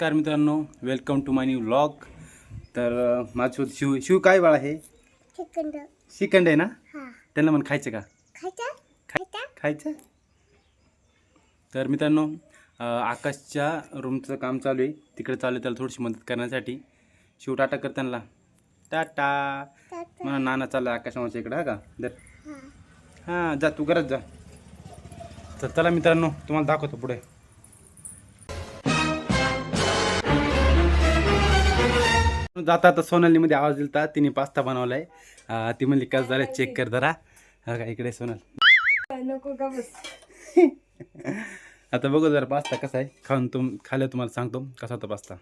नमस्कार मित्रांनो welcome to my new vlog तर माझ्यासोबत शिव शिव काय बाळा हे सेकंद श्रीखंड आहे ना? हा. त्यांना पण खायचं का? खायचा? खाय- खायचा? खायचं? तर मित्रांनो आकाशच्या रूमचं काम चालू आहे. तिकडे चालू आहे त्याला थोडीशी मदत करण्यासाठी. शिव टाटा कर त्यांना. टाटा. मला नाना चालला आकाश मामाच्या इकडे हा का? दर. हा. हां जा तू करत जा. तर चला मित्रांनो तुम्हाला दाखवतो पुढे. जाता आता सोनालीमध्ये आवाज दिलता तिने पास्ता बनवलाय. अं, ती म्हणली कसं झालं? चेक कर जरा. हा का इकडे सोनल. नको का बस? आता बघू जरा पास्ता कसा आहे. खाऊन तुम खाल्लं तुम्हाला सांगतो. कसा होता पास्ता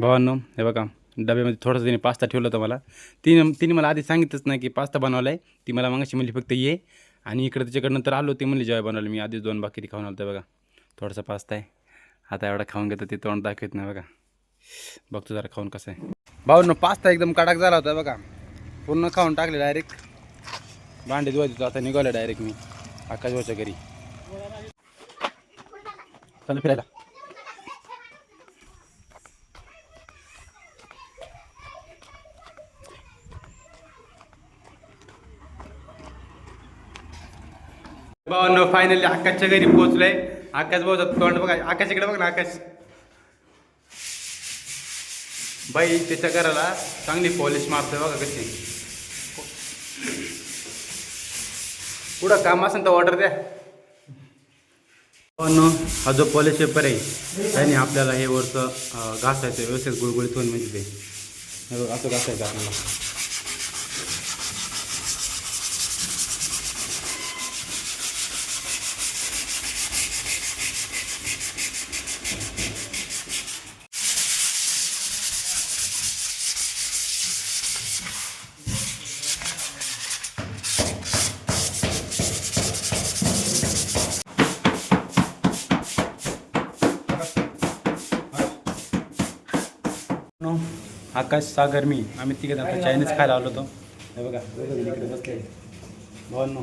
भावांनो हे बघा डब्यामध्ये थोडंसं तिने पास्ता ठेवलं होतं मला. तिने तिने मला आधी सांगितलंच नाही की पास्ता बनवला आहे ती मला मगाशी म्हणली फक्त ये. आणि इकडे तिच्याकडनं तर आलो ती म्हणली जेव्हा बनवलं मी आधीच दोन बाकी खाऊन आलो बघा. थोडासा पास्ता आहे. आता एवढा खाऊन घेतो ते तोंड दाखवत नाही बघा. बघतो जरा खाऊन कसं आहे. भाऊनं पास्ता एकदम कडक झाला होता बघा. पूर्ण खाऊन टाकले डायरेक्ट भांडे धुवायचे आता निघालं डायरेक्ट मी. आकाश भाऊच्या घरी. चला फिरायला. भावांनो फायनली आकाशच्या घरी पोहोचलोय. आकाश भाऊचा तोंड बघा. आकाश इकडे बघ ना आकाश बाई त्याच्या घराला चांगली पॉलिश मारतोय बघा कशी. पुढं काम असेल तर ऑर्डर द्या. पण हा जो पॉलिश पेपर आहे त्याने आपल्याला हे वरचं घासायचं व्यवस्थित गुळगुळीत होऊन म्हणजे ते. असं घासायचं आपल्याला. आकाश सागर मी. आम्ही तिघे आता चायनीज खायला आलो होतो. हे बघा इकडे बसले भावांनो.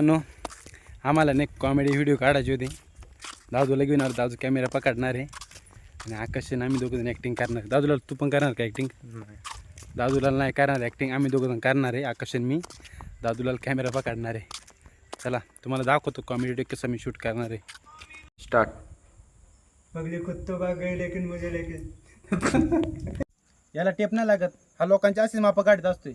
नो आम्हाला नाही कॉमेडी व्हिडिओ काढायची होती. दादूला घेऊन आलो दादू कॅमेरा पकडणार आहे. आणि आकाशने आम्ही दोघं जण ॲक्टिंग करणार. दादूला तू पण करणार का ॲक्टिंग दादूला नाही करणार ॲक्टिंग आम्ही दोघं जण करणार आहे आकाश आणि मी. दादूला कॅमेरा पकडणार आहे. चला तुम्हाला दाखवतो कॉमेडी व्हिडिओ कसं मी शूट करणार आहे. स्टार्ट पगले कुत्तो गए लेकिन मुझे लेकिन. याला टेप नाही लागत. हा लोकांच्या असेच मापं काढत असतोय.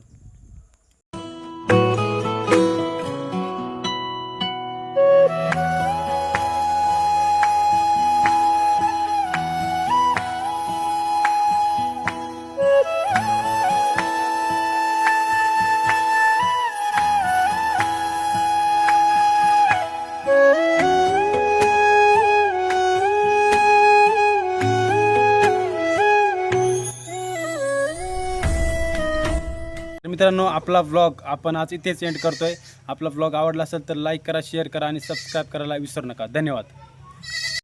मित्रांनो आपला व्लॉग आपण आज इथेच एंड करतोय. आपला व्लॉग आवडला असेल तर लाईक करा शेअर करा आणि सबस्क्राईब करायला विसरू नका. धन्यवाद.